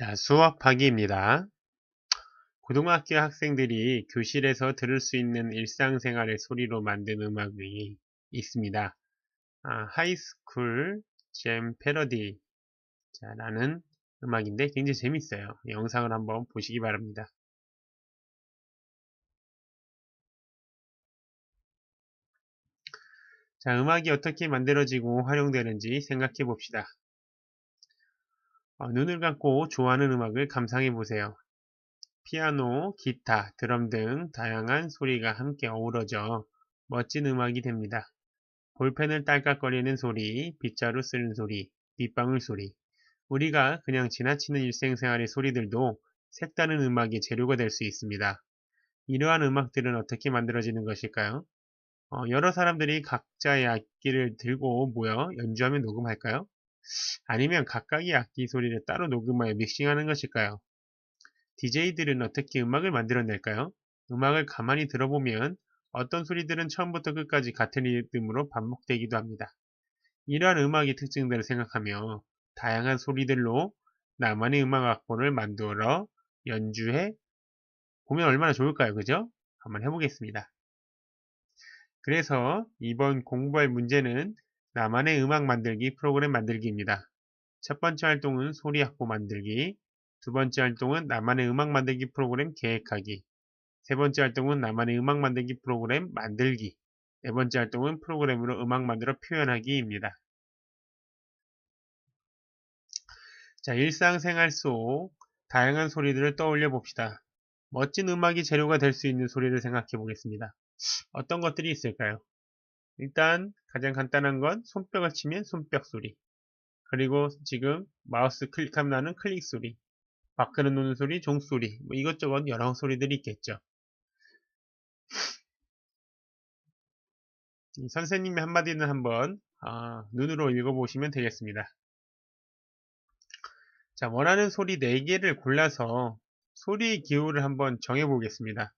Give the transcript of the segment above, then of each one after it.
자, 수업하기입니다. 고등학교 학생들이 교실에서 들을 수 있는 일상생활의 소리로 만든 음악이 있습니다. 아, 하이스쿨 잼 패러디 자, 라는 음악인데 굉장히 재밌어요. 영상을 한번 보시기 바랍니다. 자, 음악이 어떻게 만들어지고 활용되는지 생각해 봅시다. 어, 눈을 감고 좋아하는 음악을 감상해 보세요. 피아노, 기타, 드럼 등 다양한 소리가 함께 어우러져 멋진 음악이 됩니다. 볼펜을 딸깍거리는 소리, 빗자루 쓰는 소리, 빗방울 소리. 우리가 그냥 지나치는 일생생활의 소리들도 색다른 음악의 재료가 될 수 있습니다. 이러한 음악들은 어떻게 만들어지는 것일까요? 어, 여러 사람들이 각자의 악기를 들고 모여 연주하며 녹음할까요? 아니면 각각의 악기 소리를 따로 녹음하여 믹싱하는 것일까요? DJ들은 어떻게 음악을 만들어낼까요? 음악을 가만히 들어보면 어떤 소리들은 처음부터 끝까지 같은 리듬으로 반복되기도 합니다. 이러한 음악의 특징들을 생각하며 다양한 소리들로 나만의 음악 악보를 만들어 연주해 보면 얼마나 좋을까요? 그죠? 한번 해보겠습니다. 그래서 이번 공부할 문제는 나만의 음악 만들기 프로그램 만들기입니다. 첫 번째 활동은 소리 악보 만들기, 두 번째 활동은 나만의 음악 만들기 프로그램 계획하기, 세 번째 활동은 나만의 음악 만들기 프로그램 만들기, 네 번째 활동은 프로그램으로 음악 만들어 표현하기입니다. 자, 일상생활 속 다양한 소리들을 떠올려 봅시다. 멋진 음악이 재료가 될 수 있는 소리를 생각해 보겠습니다. 어떤 것들이 있을까요? 일단 가장 간단한 건 손뼉을 치면 손뼉 소리. 그리고 지금 마우스 클릭하면 나는 클릭 소리. 바크는 노는 소리, 종소리. 뭐 이것저것 여러 소리들이 있겠죠. 선생님의 한마디는 한번 아, 눈으로 읽어보시면 되겠습니다. 자 원하는 소리 4개를 골라서 소리의 기호를 한번 정해보겠습니다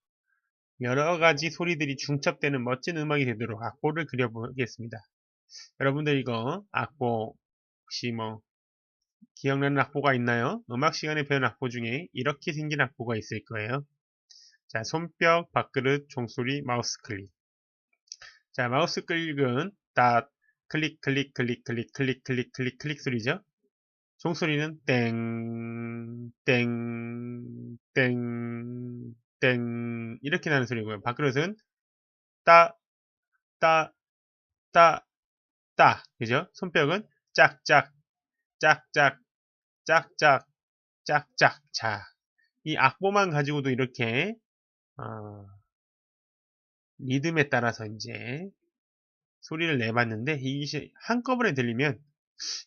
여러 가지 소리들이 중첩되는 멋진 음악이 되도록 악보를 그려보겠습니다. 여러분들 이거 악보 혹시 뭐 기억나는 악보가 있나요? 음악 시간에 배운 악보 중에 이렇게 생긴 악보가 있을 거예요. 자, 손뼉, 밥그릇, 종소리, 마우스 클릭. 자, 마우스 클릭은 딱 클릭, 클릭, 클릭, 클릭, 클릭, 클릭, 클릭, 클릭 소리죠. 종소리는 땡, 땡, 땡, 땡 이렇게 나는 소리고요. 밥그릇은 따, 따, 따, 따 그죠? 손뼉은 짝짝, 짝짝, 짝짝, 짝짝 자, 이 악보만 가지고도 이렇게 어, 리듬에 따라서 이제 소리를 내봤는데 이것이 한꺼번에 들리면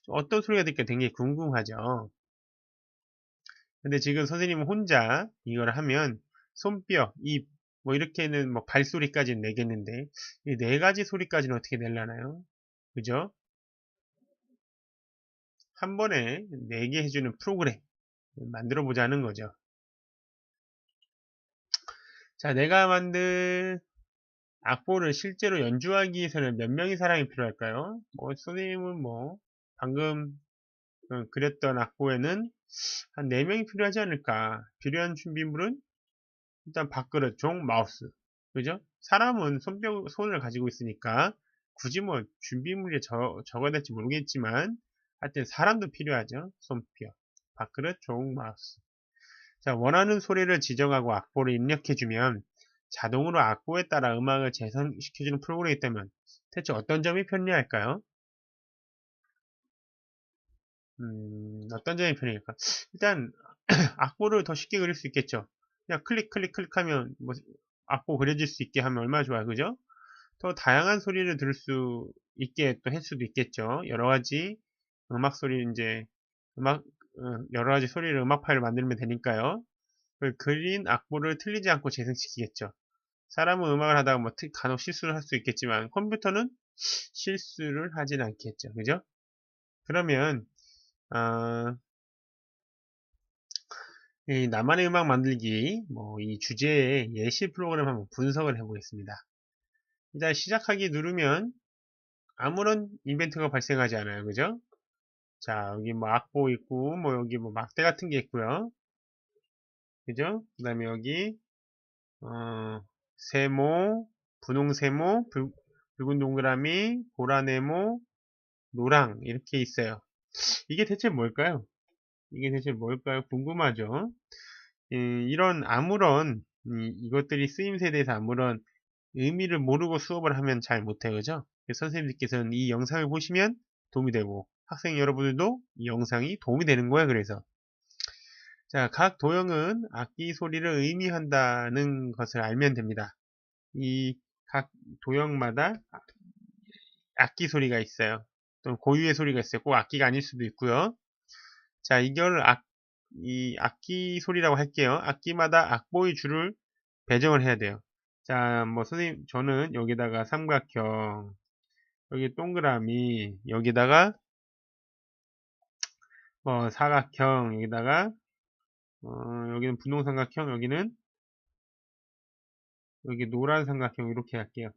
어떤 소리가 들까 굉장히 궁금하죠. 근데 지금 선생님은 혼자 이걸 하면 손뼉, 입, 뭐 이렇게는 뭐 발소리까지는 내겠는데 이 네 가지 소리까지는 어떻게 낼라나요? 그죠? 한 번에 네 개 해주는 프로그램 만들어 보자는 거죠. 자, 내가 만든 악보를 실제로 연주하기 위해서는 몇 명의 사람이 필요할까요? 뭐 선생님은 뭐 방금 어, 그렸던 악보에는 한 4명이 필요하지 않을까 필요한 준비물은 일단 밥그릇, 종, 마우스. 그죠? 사람은 손뼉, 손을 가지고 있으니까 굳이 뭐 준비물에 적, 적어야 될지 모르겠지만 하여튼 사람도 필요하죠. 손뼉, 밥그릇, 종, 마우스. 자, 원하는 소리를 지정하고 악보를 입력해주면 자동으로 악보에 따라 음악을 재생시켜주는 프로그램이 있다면 대체 어떤 점이 편리할까요? 음, 어떤 점이 편리할까? 일단 악보를 더 쉽게 그릴 수 있겠죠. 그냥 클릭 클릭 클릭하면 뭐 악보 그려질 수 있게 하면 얼마나 좋아요. 그죠? 더 다양한 소리를 들을 수 있게 또 할 수도 있겠죠. 여러 가지 음악 소리 이제 음악 어, 여러 가지 소리를 음악 파일을 만들면 되니까요. 그 그린 악보를 틀리지 않고 재생시키겠죠. 사람은 음악을 하다가 뭐 간혹 실수를 할 수 있겠지만 컴퓨터는 실수를 하진 않겠죠. 그죠? 그러면 어, 이 나만의 음악 만들기 뭐 이 주제의 예시 프로그램 한번 분석을 해 보겠습니다. 일단 시작하기 누르면 아무런 이벤트가 발생하지 않아요. 그죠? 자, 여기 뭐 악보 있고, 뭐 여기 뭐 막대 같은 게 있고요. 그죠? 그 다음에 여기, 어, 세모, 분홍 세모, 붉, 붉은 동그라미, 보라 네모, 노랑, 이렇게 있어요. 이게 대체 뭘까요? 이게 대체 뭘까요? 궁금하죠? 이, 이런 아무런, 이, 이것들이 쓰임새에 대해서 아무런 의미를 모르고 수업을 하면 잘 못해요. 그죠? 선생님들께서는 이 영상을 보시면 도움이 되고, 학생 여러분들도 이 영상이 도움이 되는 거예요. 그래서. 자, 각 도형은 악기 소리를 의미한다는 것을 알면 됩니다. 이 각 도형마다 악기 소리가 있어요. 또는 고유의 소리가 있어요. 꼭 악기가 아닐 수도 있고요. 자, 이걸 악, 이 악기 소리라고 할게요. 악기마다 악보의 줄을 배정을 해야 돼요. 자, 뭐 선생님 저는 여기다가 삼각형, 여기 동그라미, 여기다가 뭐 사각형, 여기다가 어, 여기는 분홍 삼각형, 여기는 여기 노란 삼각형 이렇게 할게요.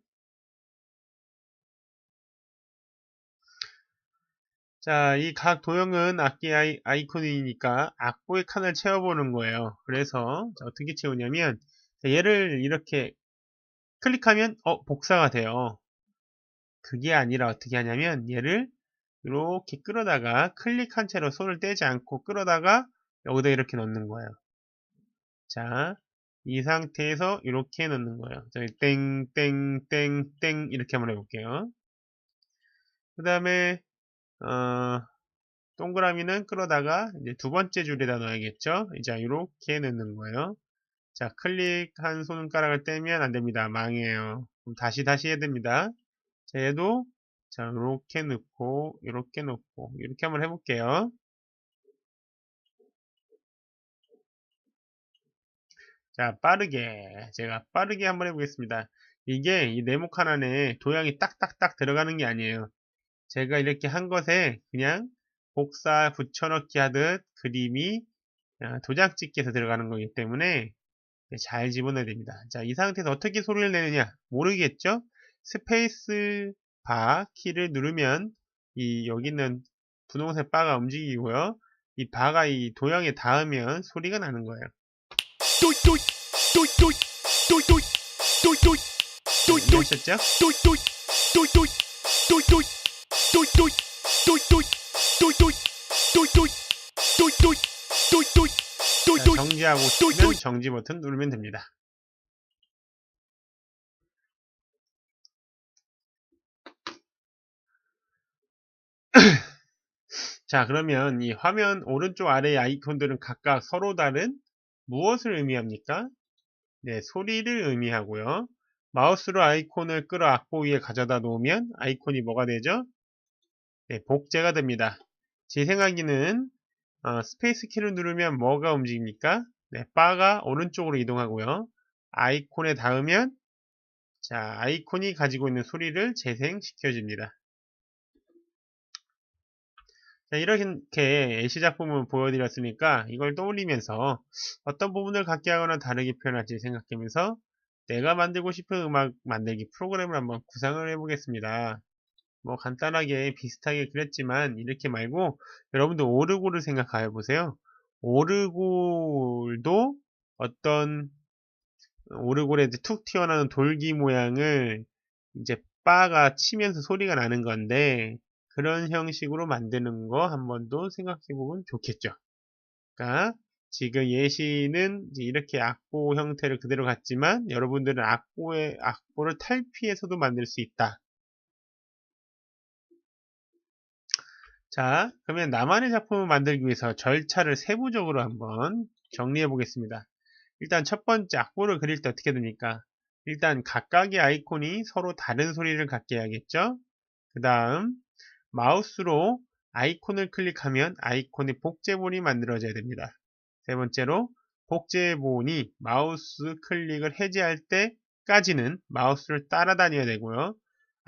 자, 이 각 도형은 악기 아이, 아이콘이니까 악보의 칸을 채워보는 거예요. 그래서 어떻게 채우냐면 얘를 이렇게 클릭하면 어 복사가 돼요. 그게 아니라 어떻게 하냐면 얘를 이렇게 끌어다가 클릭한 채로 손을 떼지 않고 끌어다가 여기다 이렇게 넣는 거예요. 자, 이 상태에서 이렇게 넣는 거예요. 저희 땡, 땡, 땡, 땡 이렇게 한번 해볼게요. 그 다음에 어, 동그라미는 끌어다가 이제 두 번째 줄에다 넣어야겠죠. 이제 이렇게 넣는 거예요. 자, 클릭한 손가락을 떼면 안 됩니다. 망해요. 그럼 다시 다시 해야 됩니다. 자, 얘도 자, 이렇게 넣고 이렇게 넣고 이렇게 한번 해 볼게요. 자, 빠르게. 제가 빠르게 한번 해 보겠습니다. 이게 이 네모칸 안에 도형이 딱딱딱 들어가는 게 아니에요. 제가 이렇게 한 것에 그냥 복사 붙여넣기 하듯 그림이 아, 도장 찍기에서 들어가는 거기 때문에 잘 집어넣어야 됩니다. 자, 이 상태에서 어떻게 소리를 내느냐? 모르겠죠? 스페이스 바 키를 누르면 이 여기 있는 분홍색 바가 움직이고요. 이 바가 이 도형에 닿으면 소리가 나는 거예요. 이해하셨죠? 자, 정지하고 싶으면 정지 버튼 누르면 됩니다. 자, 그러면 이 화면 오른쪽 아래 아이콘들은 각각 서로 다른 무엇을 의미합니까? 네, 소리를 의미하고요. 마우스로 아이콘을 끌어 악보 위에 가져다 놓으면 아이콘이 뭐가 되죠? 네, 복제가 됩니다. 제 생각에는 어, 스페이스 키를 누르면 뭐가 움직입니까? 네, 바가 오른쪽으로 이동하고요. 아이콘에 닿으면 자, 아이콘이 가지고 있는 소리를 재생시켜줍니다. 자, 이렇게 예시 작품을 보여드렸으니까 이걸 떠올리면서 어떤 부분을 갖게 하거나 다르게 표현할지 생각하면서 내가 만들고 싶은 음악 만들기 프로그램을 한번 구상을 해보겠습니다. 뭐 간단하게 비슷하게 그렸지만 이렇게 말고 여러분들 오르골을 생각해 보세요. 오르골도 어떤 오르골에 툭 튀어나오는 돌기 모양을 이제 바가 치면서 소리가 나는 건데 그런 형식으로 만드는 거 한 번 더 생각해 보면 좋겠죠. 그러니까 지금 예시는 이렇게 악보 형태를 그대로 갖지만 여러분들은 악보의 악보를 탈피해서도 만들 수 있다. 자, 그러면 나만의 작품을 만들기 위해서 절차를 세부적으로 한번 정리해 보겠습니다. 일단 첫 번째 악보를 그릴 때 어떻게 됩니까? 일단 각각의 아이콘이 서로 다른 소리를 갖게 해야겠죠? 그 다음 마우스로 아이콘을 클릭하면 아이콘의 복제본이 만들어져야 됩니다. 세 번째로 복제본이 마우스 클릭을 해제할 때까지는 마우스를 따라다녀야 되고요.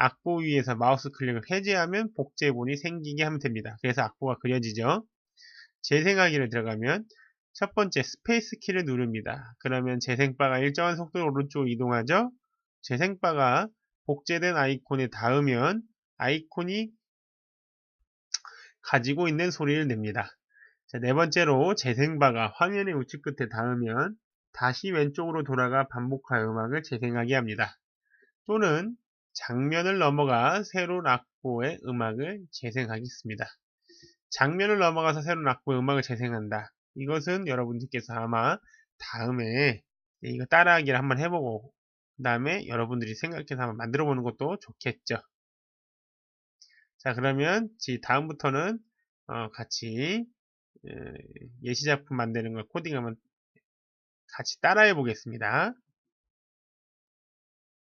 악보 위에서 마우스 클릭을 해제하면 복제본이 생기게 하면 됩니다. 그래서 악보가 그려지죠. 재생하기를 들어가면 첫 번째 스페이스 키를 누릅니다. 그러면 재생바가 일정한 속도로 오른쪽으로 이동하죠. 재생바가 복제된 아이콘에 닿으면 아이콘이 가지고 있는 소리를 냅니다. 자, 네 번째로 재생바가 화면의 우측 끝에 닿으면 다시 왼쪽으로 돌아가 반복하여 음악을 재생하게 합니다. 또는 장면을 넘어가 새로운 악보의 음악을 재생하겠습니다. 장면을 넘어가서 새로운 악보의 음악을 재생한다. 이것은 여러분들께서 아마 다음에 이거 따라하기를 한번 해보고 그 다음에 여러분들이 생각해서 한번 만들어 보는 것도 좋겠죠. 자 그러면 다음부터는 어, 같이 예시작품 만드는 걸 코딩하면 같이 따라해 보겠습니다.